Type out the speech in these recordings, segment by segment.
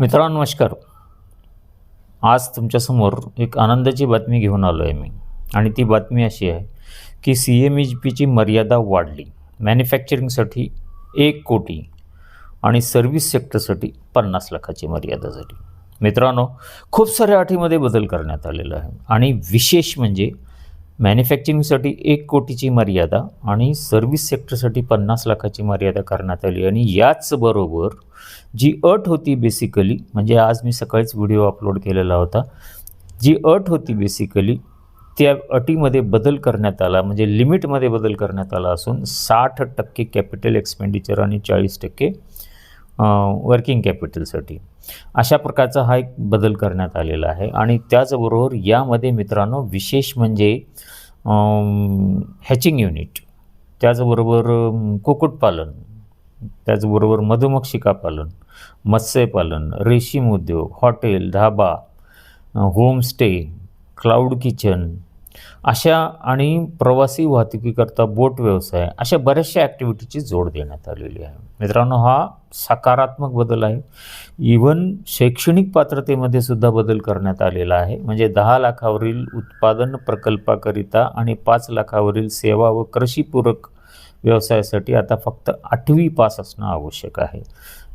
मित्रांनो नमस्कार. आज तुमच्यासमोर एक आनंदाची बातमी घेऊन आलो आहे मी. आणि ती बातमी अशी आहे की सी एम एच पीची मर्यादा वाढली. मॅन्युफॅक्चरिंगसाठी एक कोटी आणि सर्व्हिस सेक्टरसाठी पन्नास लाखाची मर्यादा झाली. मित्रांनो खूप साऱ्या अटीमध्ये बदल करण्यात आलेला आहे. आणि विशेष म्हणजे मॅन्युफॅक्चरिंगसाठी एक कोटीची मर्यादा आणि सर्व्हिस सेक्टरसाठी पन्नास लाखाची मर्यादा करण्यात आली. आणि याचबरोबर जी अट होती बेसिकली म्हणजे आज मी सकाळीच व्हिडिओ अपलोड केलेला होता. जी अट होती बेसिकली त्या अटीमध्ये बदल करण्यात आला म्हणजे लिमिटमध्ये बदल करण्यात आला असून साठ टक्के कॅपिटल एक्सपेंडिचर आणि चाळीस टक्के वर्किंग कॅपिटलसाठी अशा प्रकारचा हा एक बदल करण्यात आलेला आहे आणि त्याचबरोबर यामध्ये मित्रांनो विशेष म्हणजे हॅचिंग युनिट त्याचबरोबर कुक्कुटपालन त्याचबरोबर मधुमक्षिका पालन मत्स्यपालन रेशीम उद्योग hotel dhaba homestay cloud kitchen अशा आणि प्रवासी वाहतुकीकरता बोट व्यवसाय अशा बऱ्याचशा ॲक्टिव्हिटीची जोड देण्यात आलेली आहे. मित्रांनो हा सकारात्मक बदल आहे. इवन शैक्षणिक पात्रतेमध्ये सुद्धा बदल करण्यात आलेला आहे. म्हणजे दहा लाखावरील उत्पादन प्रकल्पाकरिता आणि पाच लाखावरील सेवा व कृषीपूरक व्यवसायासाठी आता फक्त आठवी पास असणं आवश्यक आहे.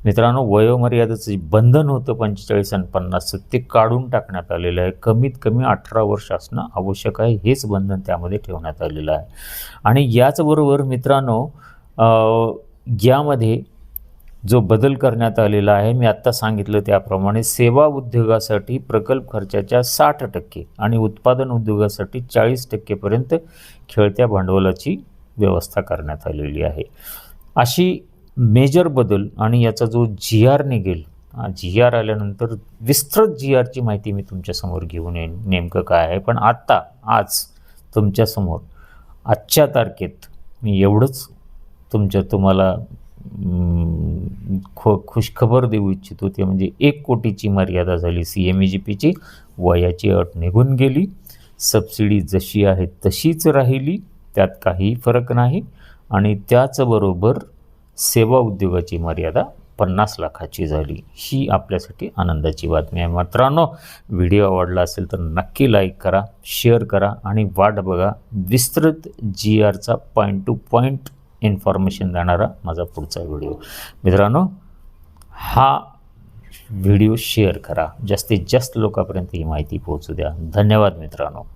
मित्रांनो वयोमर्यादेचं जे बंधन होतं पंचेचाळीस आणि पन्नासचं ते काढून टाकण्यात आलेलं आहे. कमीत कमी अठरा वर्ष असणं आवश्यक आहे हेच बंधन त्यामध्ये ठेवण्यात आलेलं आहे. आणि याचबरोबर मित्रांनो यामध्ये जो बदल करण्यात आलेला आहे मी आत्ता सांगितलं त्याप्रमाणे सेवा उद्योगासाठी प्रकल्प खर्चाच्या साठ टक्के आणि उत्पादन उद्योगासाठी चाळीस टक्केपर्यंत खेळत्या भांडवलाची व्यवस्था करण्यात आलेली आहे. अशी मेजर बदल आणि याचा जो जी आर निघेल जी आर आल्यानंतर विस्तृत जी आरची माहिती मी तुमच्यासमोर घेऊन येईन. नेमकं काय आहे? पण आत्ता आज तुमच्यासमोर आजच्या तारखेत मी एवढंच तुमच्या तुम्हाला खो खु खुशखबर देऊ इच्छितो. ते म्हणजे एक कोटीची मर्यादा झाली. सी एम ई जी पीची वयाची अट निघून गेली. सबसिडी जशी आहे तशीच राहिली. त्यात काही फरक नाही. आणि त्याचबरोबर सेवा उद्योगाची मर्यादा पन्नास लाखाची झाली. ही आपल्यासाठी आनंदाची बातमी आहे. मित्रांनो व्हिडिओ आवडला असेल तर नक्की लाईक करा शेअर करा आणि वाट बघा. विस्तृत जी आरचा पॉईंट टू पॉईंट इन्फॉर्मेशन देणारा माझा पुढचा व्हिडिओ. मित्रांनो हा व्हिडिओ शेअर करा. जास्तीत जास्त लोकांपर्यंत ही माहिती पोहोचू द्या. धन्यवाद मित्रांनो.